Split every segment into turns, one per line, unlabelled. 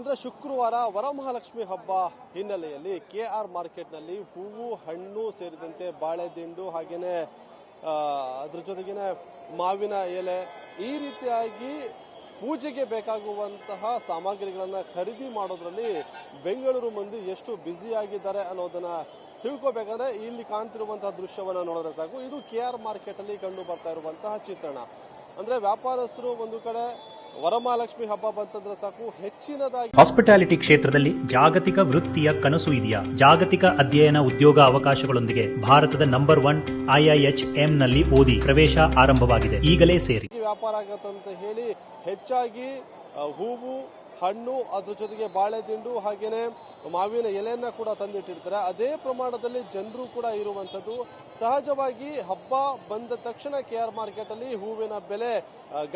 ಅಂದ್ರೆ ಶುಕ್ರವಾರ ವರಮಹಾಲಕ್ಷ್ಮಿ ಹಬ್ಬ ಹಿನ್ನೆಲೆಯಲ್ಲಿ ಕೆ ಆರ್ ಮಾರ್ಕೆಟ್ನಲ್ಲಿ ಹೂವು ಹಣ್ಣು ಸೇರಿದಂತೆ ಬಾಳೆದಿಂಡು ಹಾಗೇನೆ ಆ, ಅದ್ರ ಜೊತೆಗಿನ ಮಾವಿನ ಎಲೆ ಈ ರೀತಿಯಾಗಿ ಪೂಜೆಗೆ ಬೇಕಾಗುವಂತಹ ಸಾಮಗ್ರಿಗಳನ್ನ ಖರೀದಿ ಮಾಡೋದ್ರಲ್ಲಿ ಬೆಂಗಳೂರು ಮಂದಿ ಎಷ್ಟು ಬ್ಯುಸಿ ಆಗಿದ್ದಾರೆ ಅನ್ನೋದನ್ನ ತಿಳ್ಕೊಬೇಕಂದ್ರೆ ಇಲ್ಲಿ ಕಾಣ್ತಿರುವಂತಹ ದೃಶ್ಯವನ್ನ ನೋಡಿದ್ರೆ ಸಾಕು. ಇದು ಕೆ ಆರ್ ಮಾರ್ಕೆಟ್ ಅಲ್ಲಿ ಕಂಡು ಬರ್ತಾ ಇರುವಂತಹ ಚಿತ್ರಣ. ಅಂದ್ರೆ ವ್ಯಾಪಾರಸ್ಥರು ಒಂದು ಕಡೆ ವರಮಹಾಲಕ್ಷ್ಮಿ ಹಬ್ಬ ಬಂತಂದ್ರೆ ಸಾಕು ಹೆಚ್ಚಿನದಾಗಿ
ಹಾಸ್ಪಿಟಾಲಿಟಿ ಕ್ಷೇತ್ರದಲ್ಲಿ ಜಾಗತಿಕ ವೃತ್ತಿಯ ಕನಸು ಇದೆಯಾ? ಜಾಗತಿಕ ಅಧ್ಯಯನ ಉದ್ಯೋಗ ಅವಕಾಶಗಳೊಂದಿಗೆ ಭಾರತದ ನಂಬರ್ ಒನ್ ಐಐಎಚ್ನಲ್ಲಿ ಓದಿ ಪ್ರವೇಶ ಆರಂಭವಾಗಿದೆ. ಈಗಲೇ ಸೇರಿ.
ವ್ಯಾಪಾರ ಆಗತ್ತಂತ ಹೇಳಿ ಹೆಚ್ಚಾಗಿ ಹೂವು ಹಣ್ಣು, ಅದ್ರ ಜೊತೆಗೆ ಬಾಳೆದಿಂಡು ಹಾಗೇನೆ ಮಾವಿನ ಎಲೆಯನ್ನ ಕೂಡ ತಂದಿಟ್ಟಿರ್ತಾರೆ. ಅದೇ ಪ್ರಮಾಣದಲ್ಲಿ ಜನರು ಕೂಡ ಇರುವಂತದ್ದು ಸಹಜವಾಗಿ ಹಬ್ಬ ಬಂದ ತಕ್ಷಣ ಕೆ ಆರ್ ಮಾರ್ಕೆಟ್ ಅಲ್ಲಿ ಹೂವಿನ ಬೆಲೆ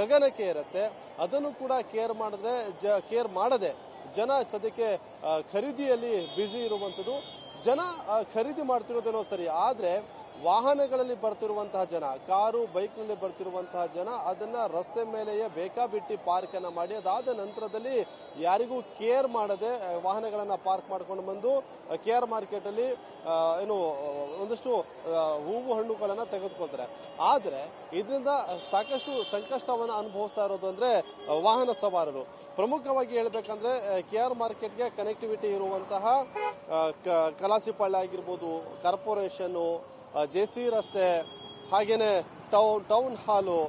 ಗಗನಕ್ಕೆ ಇರುತ್ತೆ ಅದನ್ನು ಕೂಡ ಕೇರ್ ಮಾಡಿದ್ರೆ ಕೇರ್ ಮಾಡದೆ ಜನ ಸದ್ಯಕ್ಕೆ ಖರೀದಿಯಲ್ಲಿ ಬ್ಯುಸಿ ಇರುವಂಥದ್ದು. ಜನ ಖರೀದಿ ಮಾಡ್ತಿರೋದೇನೋ ಸರಿ, ಆದ್ರೆ ವಾಹನಗಳಲ್ಲಿ ಬರ್ತಿರುವಂತಹ ಜನ, ಕಾರು ಬೈಕ್ನಲ್ಲಿ ಬರ್ತಿರುವಂತಹ ಜನ, ಅದನ್ನ ರಸ್ತೆ ಮೇಲೆಯೇ ಬೇಕಾಬಿಟ್ಟಿ ಪಾರ್ಕ್ ಅನ್ನ ಮಾಡಿ, ಅದಾದ ನಂತರದಲ್ಲಿ ಯಾರಿಗೂ ಕೇರ್ ಮಾಡದೆ ವಾಹನಗಳನ್ನ ಪಾರ್ಕ್ ಮಾಡ್ಕೊಂಡು ಬಂದು ಕೇರ್ ಮಾರ್ಕೆಟ್ ಅಲ್ಲಿ ಏನು, ಒಂದಷ್ಟು ಹೂವು ಹಣ್ಣುಗಳನ್ನ ತೆಗೆದುಕೊಳ್ತಾರೆ. ಆದ್ರೆ, ಇದರಿಂದ ಸಾಕಷ್ಟು ಸಂಕಷ್ಟವನ್ನ ಅನುಭವಿಸ್ತಾ ಇರೋದು ಅಂದ್ರೆ ವಾಹನ ಸವಾರರು. ಪ್ರಮುಖವಾಗಿ ಹೇಳ್ಬೇಕಂದ್ರೆ ಕೆಆರ್ ಮಾರ್ಕೆಟ್ಗೆ ಕನೆಕ್ಟಿವಿಟಿ ಇರುವಂತಹ ಕಲಾಸಿಪಾಳ್ಯ ಆಗಿರ್ಬೋದು, ಕಾರ್ಪೊರೇಷನ್ನು ಜೆ ಸಿ ರಸ್ತೆ ಹಾಗೇನೆ ಟೌನ್ ಟೌನ್ ಹಾಲು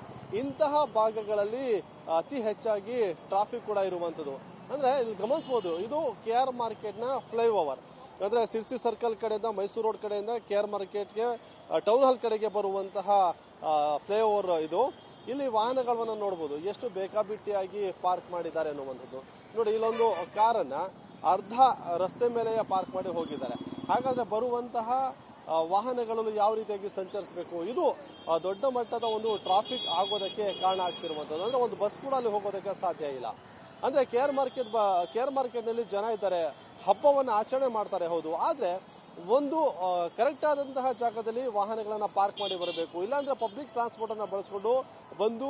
ಇಂತಹ ಭಾಗಗಳಲ್ಲಿ ಅತಿ ಹೆಚ್ಚಾಗಿ ಟ್ರಾಫಿಕ್ ಕೂಡ ಇರುವಂಥದ್ದು. ಅಂದ್ರೆ ಇಲ್ಲಿ ಗಮನಿಸಬಹುದು ಇದು ಕೆ ಆರ್ ಮಾರ್ಕೆಟ್ನ ಫ್ಲೈ ಓವರ್ ಅಂದ್ರೆ ಸಿರ್ಸಿ ಸರ್ಕಲ್ ಕಡೆಯಿಂದ ಮೈಸೂರು ರೋಡ್ ಕಡೆಯಿಂದ ಕೆ ಆರ್ ಮಾರ್ಕೆಟ್ಗೆ ಟೌನ್ ಹಾಲ್ ಕಡೆಗೆ ಬರುವಂತಹ ಫ್ಲೈ ಓವರ್ ಇದು. ಇಲ್ಲಿ ವಾಹನಗಳನ್ನ ನೋಡ್ಬೋದು, ಎಷ್ಟು ಬೇಕಾಬಿಟ್ಟಿಯಾಗಿ ಪಾರ್ಕ್ ಮಾಡಿದ್ದಾರೆ ಅನ್ನುವಂಥದ್ದು. ನೋಡಿ, ಇಲ್ಲೊಂದು ಕಾರನ್ನ ಅರ್ಧ ರಸ್ತೆ ಮೇಲೆ ಪಾರ್ಕ್ ಮಾಡಿ ಹೋಗಿದ್ದಾರೆ. ಹಾಗಾದ್ರೆ ಬರುವಂತಹ ವಾಹನಗಳನ್ನು ಯಾವ ರೀತಿಯಾಗಿ ಸಂಚರಿಸಬೇಕು? ಇದು ದೊಡ್ಡ ಮಟ್ಟದ ಒಂದು ಟ್ರಾಫಿಕ್ ಆಗೋದಕ್ಕೆ ಕಾರಣ ಆಗ್ತಿರುವಂಥದ್ದು. ಅಂದರೆ ಒಂದು ಬಸ್ ಕೂಡ ಅಲ್ಲಿ ಹೋಗೋದಕ್ಕೆ ಸಾಧ್ಯ ಇಲ್ಲ. ಅಂದ್ರೆ ಕೆ ಮಾರ್ಕೆಟ್ ಕೆ ಆರ್ ಮಾರ್ಕೆಟ್ನಲ್ಲಿ ಜನ ಇದ್ದಾರೆ, ಹಬ್ಬವನ್ನು ಆಚರಣೆ ಮಾಡ್ತಾರೆ, ಹೌದು. ಆದ್ರೆ ಒಂದು ಕರೆಕ್ಟ್ ಆದಂತಹ ಜಾಗದಲ್ಲಿ ವಾಹನಗಳನ್ನು ಪಾರ್ಕ್ ಮಾಡಿ ಬರಬೇಕು. ಇಲ್ಲಾಂದ್ರೆ ಪಬ್ಲಿಕ್ ಟ್ರಾನ್ಸ್ಪೋರ್ಟ್ ಅನ್ನ ಬಳಸಿಕೊಂಡು ಬಂದು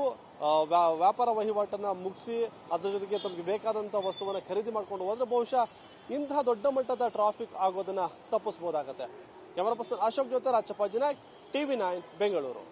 ವ್ಯಾ- ವ್ಯಾಪಾರ ವಹಿವಾಟನ್ನ ಮುಗಿಸಿ, ಅದ್ರ ಜೊತೆಗೆ ತಮಗೆ ಬೇಕಾದಂತಹ ವಸ್ತುವನ್ನ ಖರೀದಿ ಮಾಡಿಕೊಂಡು ಹೋದ್ರೆ ಬಹುಶಃ ಇಂತಹ ದೊಡ್ಡ ಮಟ್ಟದ ಟ್ರಾಫಿಕ್ ಆಗೋದನ್ನ ತಪ್ಪಿಸಬಹುದಾಗತ್ತೆ ಕ್ಯಾಮರಾ ಪರ್ಸನ್ ಅಶೋಕ್ ಜೊತೆ ರಾಜಪ್ಪ ಟಿವಿ ನೈನ್, ಬೆಂಗಳೂರು.